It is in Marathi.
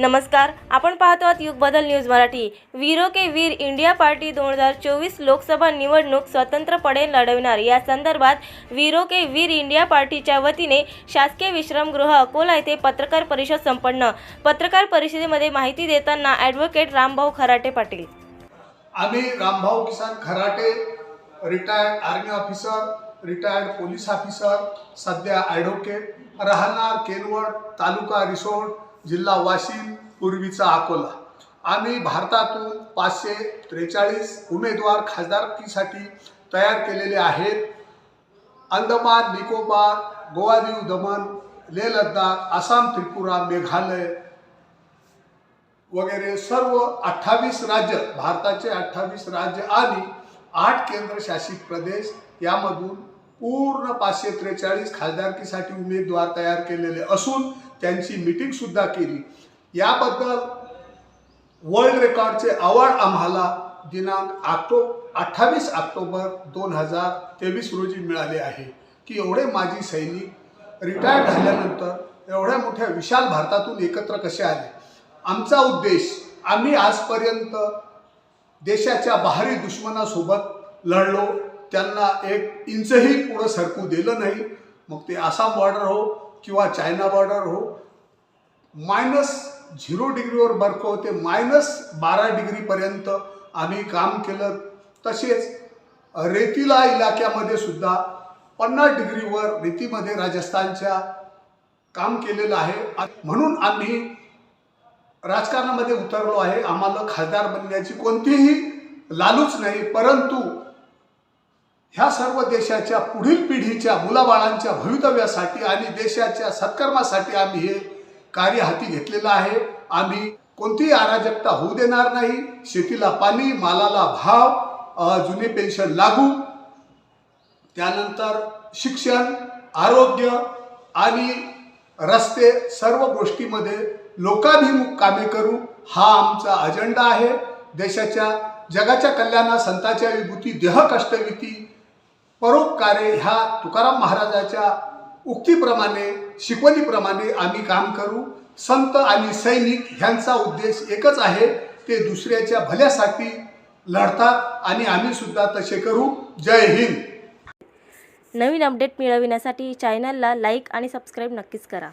नमस्कार आपण पाहतो आहात युग बदल न्यूज मराठी. वीरो के वीर इंडिया पार्टी दोन हजार चोवीस लोकसभा निवडणूक स्वतंत्रपणे लढविणार. या संदर्भात वीरो के वीर इंडिया पार्टीच्या वतीने शासकीय विश्रामगृह अकोला येथे पत्रकार परिषद संपन्न. पत्रकार परिषदेमध्ये माहिती देताना ॲडव्होकेट रामभाऊ खराटे पाटील. आम्ही Rambhau Kisan Kharate retired army officer retired police officer सध्या ॲडव्होकेट राहणार केनवड तालुका रिसोड जिल्हा वाशिम पूर्वीचा अकोला. आम्ही भारतातून पाचशे त्रेचाळीस उमेदवार खासदारकीसाठी तयार केलेले आहेत. अंदमान निकोबार गोवा दीव दमण लेह लद्दाख आसाम त्रिपुरा मेघालय वगैरे सर्व अठ्ठावीस राज्य भारताचे अठ्ठावीस राज्य आणि आठ केंद्रशासित प्रदेश यामधून पूर्ण पाचशे त्रेचाळीस खासदारकीसाठी उमेदवार तयार केलेले असून त्यांची मीटिंग सुद्धा केली. याबद्दल वर्ल्ड रेकॉर्डचे अवॉर्ड आम्हाला दिनांक आक्टो अठ्ठावीस ऑक्टोबर दोन हजार तेवीस रोजी मिळाले आहे. की एवढे माजी सैनिक रिटायर्ड झाल्यानंतर एवढ्या मोठ्या विशाल भारतातून एकत्र कसे आले? आमचा उद्देश आम्ही आजपर्यंत देशाच्या बाहेरी दुश्मनासोबत लढलो. त्यांना एक इंचही पुढं सरकू दिलं नाही. मग ते आसाम बॉर्डर हो किंवा चायना बॉर्डर हो मायनस झिरो डिग्रीवर बर्फ होते मायनस बारा डिग्रीपर्यंत आम्ही काम केलं. तसेच रेतीला इलाक्यामध्ये सुद्धा पन्नास डिग्रीवर रेतीमध्ये राजस्थानच्या काम केलेलं आहे. आ- म्हणून आम्ही राजकारणामध्ये उतरलो आहे. आम्हाला खासदार बनण्याची कोणतीही लालूच नाही परंतु ह्या सर्व देशाच्या पुढील पिढीच्या मुलाबाळांच्या भवितव्यासाठी आणि देशाच्या सत्कर्मासाठी आम्ही हे कार्य हाती घेतलेलं आहे. आम्ही कोणतीही अराजकता होऊ देणार नाही. शेतीला पाणी मालाला भाव जुने पेन्शन लागू. त्यानंतर शिक्षण आरोग्य आणि रस्ते सर्व गोष्टीमध्ये लोकाभिमुख कामे करू. हा आमचा अजेंडा आहे. देशाच्या जगाच्या कल्याणा संताच्या विभूती देह कष्टविती परोपकारे ह्या तुकाराम महाराजाच्या उक्तीप्रमाणे शिकवणीप्रमाणे आम्ही काम करू. संत आणि सैनिक ह्यांचा उद्देश एकच आहे ते दुसऱ्याच्या भल्यासाठी लढतात आणि आम्ही सुद्धा तसे करू. जय हिंद. नवीन अपडेट मिळविण्यासाठी चॅनलला लाईक आणि सबस्क्राईब नक्कीच करा.